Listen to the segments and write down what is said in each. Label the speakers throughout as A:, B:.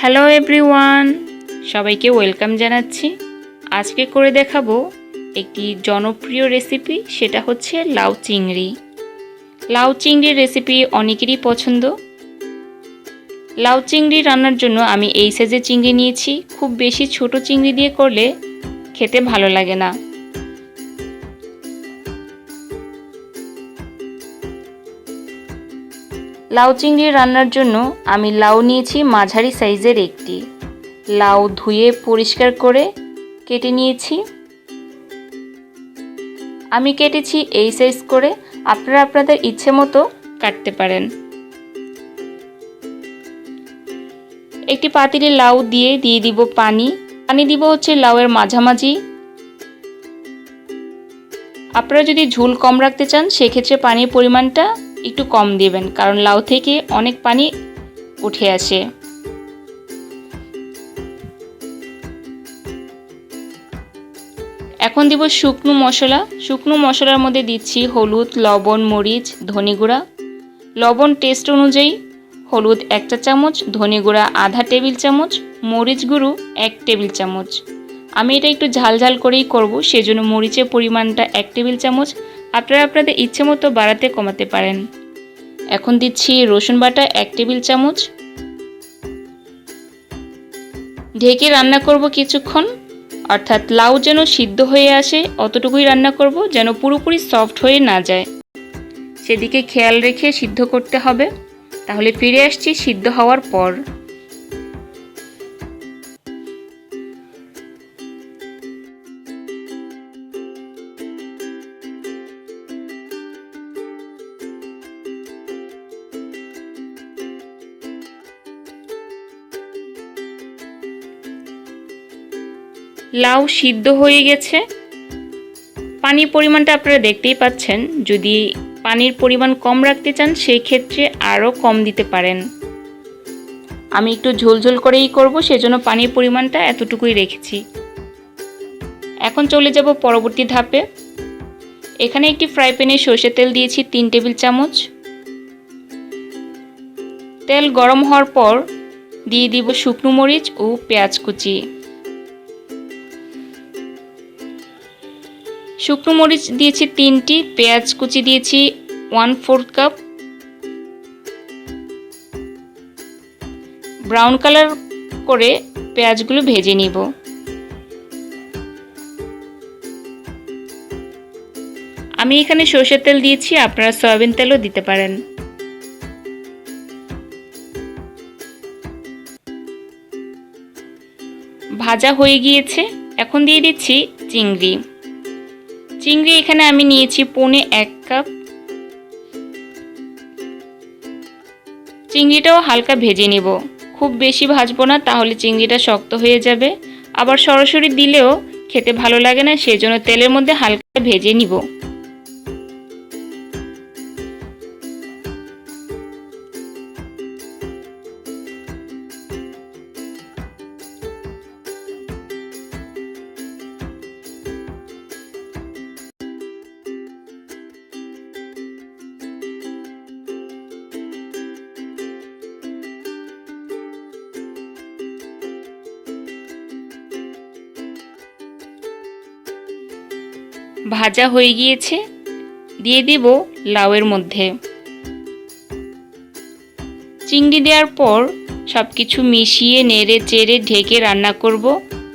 A: Hello everyone, সবাইকে welcome জানাচ্ছি। আজকে করে দেখাবো একটি জনপ্রিয় রেসিপি, সেটা হচ্ছে লাউ চিংড়ি। লাউ চিংড়ির রেসিপি অনেকেরই পছন্দ। লাউ চিংড়ি রান্নার জন্য আমি এই সাইজের চিংড়ি নিয়েছি। খুব বেশি ছোট চিংড়ি দিয়ে করলে খেতে ভালো লাগে না। লাউ চিংড়ি রান্নার জন্য আমি লাউ নিয়েছি মাঝারি সাইজের একটি। লাউ ধুয়ে পরিষ্কার করে কেটে নিয়েছি। আমি কেটেছি এই সাইজ করে। আপনারা আপনাদের ইচ্ছে মতো কাটতে পারেন। একটি পাতিলে লাউ দিয়ে দিয়ে দিব পানি। পানি দিব হচ্ছে লাউয়ের মাঝামাঝি। আপনারা যদি ঝুল কম রাখতে চান, সেক্ষেত্রে পানির পরিমাণটা একটু কম দেবেন, কারণ লাউ থেকে অনেক পানি উঠে আসে। এখন দিব শুকনো মশলা। শুকনো মশলার মধ্যে দিচ্ছি হলুদ, লবণ, মরিচ, ধনে গুঁড়া। লবণ টেস্ট অনুযায়ী হলুদ একটা চামচ, ধনে গুঁড়া আধা টেবিল চামচ, মরিচ গুঁড়ো এক টেবিল চামচ। আমি এটা একটু ঝাল ঝাল করেই করব, সেজন্য মরিচের পরিমাণটা এক টেবিল চামচ আপনারা আপনাদের ইচ্ছে মতো বাড়াতে কমাতে পারেন। এখন দিচ্ছি রসুন বাটা এক টেবিল চামচ। ঢেকে রান্না করব কিছুক্ষণ। অর্থাৎ লাউ যেন সিদ্ধ হয়ে আসে, অতটুকুই রান্না করব যেন পুরোপুরি সফট হয়ে না যায়। সেদিকে খেয়াল রেখে সিদ্ধ করতে হবে। তাহলে ফিরে আসছি সিদ্ধ হওয়ার পর। লাউ সিদ্ধ হয়ে গেছে। পানির পরিমাণটা আপনারা দেখতেই পাচ্ছেন। যদি পানির পরিমাণ কম রাখতে চান সেই ক্ষেত্রে আরও কম দিতে পারেন। আমি একটু ঝোলঝোল করেই করব, সেজন্য পানির পরিমাণটা এতটুকুই রেখেছি। এখন চলে যাব পরবর্তী ধাপে। এখানে একটি ফ্রাই প্যানে সর্ষে তেল দিয়েছি তিন টেবিল চামচ। তেল গরম হওয়ার পর দিয়ে দিব শুকনো মরিচ ও পেঁয়াজ কুচি। শুকনো মরিচ দিয়েছি তিনটি, পেঁয়াজ কুচি দিয়েছি one fourth cup brown colour করে পেঁয়াজগুলো ভেজে নিব। আমি এখানে সর্ষের তেল দিয়েছি, আপনারা সয়াবিন তেলও দিতে পারেন। ভাজা হয়ে গিয়েছে, এখন দিয়ে দিচ্ছি চিংড়ি। চিংড়ি এখানে আমি নিয়েছি পৌনে এক কাপ। চিংড়িটাও হালকা ভেজে নিব। খুব বেশি ভাজবো না, তাহলে চিংড়িটা শক্ত হয়ে যাবে। আবার সরাসরি দিলেও খেতে ভালো লাগে না, সেজন্য তেলের মধ্যে হালকা ভেজে নিব। ভাজা হয়ে গিয়েছে, দিয়ে দেব লাউয়ের মধ্যে। চিংড়ি দেওয়ার পর সব কিছু মিশিয়ে নেড়ে চেড়ে ঢেকে রান্না করব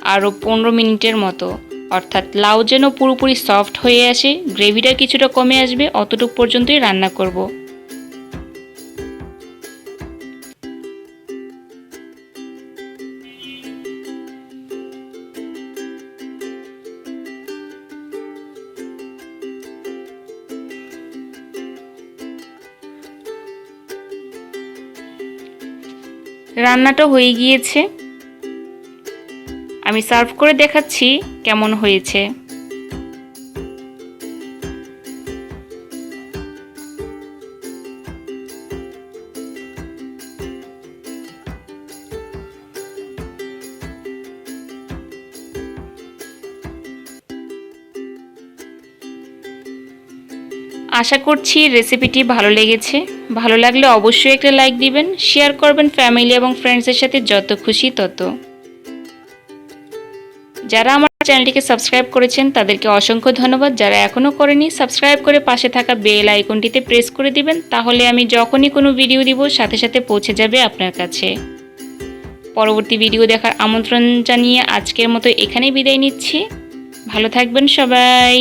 A: আরও পনেরো মিনিটের মতো। অর্থাৎ লাউ যেন পুরোপুরি সফট হয়ে আসে, গ্রেভিটা কিছুটা কমে আসবে, অতটুকু পর্যন্তই রান্না করব। রান্নাটা হয়ে গিয়েছে। আমি সার্ভ করে দেখাচ্ছি কেমন হয়েছে। আশা করছি রেসিপিটি ভালো লেগেছে। ভালো লাগলে অবশ্যই একটা লাইক দিবেন শেয়ার করবেন ফ্যামিলি এবং ফ্রেন্ডসের সাথে যত খুশি তত। যারা আমার চ্যানেলটিকে সাবস্ক্রাইব করেছেন, তাদেরকে অসংখ্য ধন্যবাদ। যারা এখনও করেনি সাবস্ক্রাইব করে পাশে থাকা বেল আইকনটিতে প্রেস করে দিবেন, তাহলে আমি যখনই কোনো ভিডিও দিব, সাথে সাথে পৌঁছে যাবে আপনার কাছে। পরবর্তী ভিডিও দেখার আমন্ত্রণ জানিয়ে আজকের মতো এখানেই বিদায় নিচ্ছি। ভালো থাকবেন সবাই।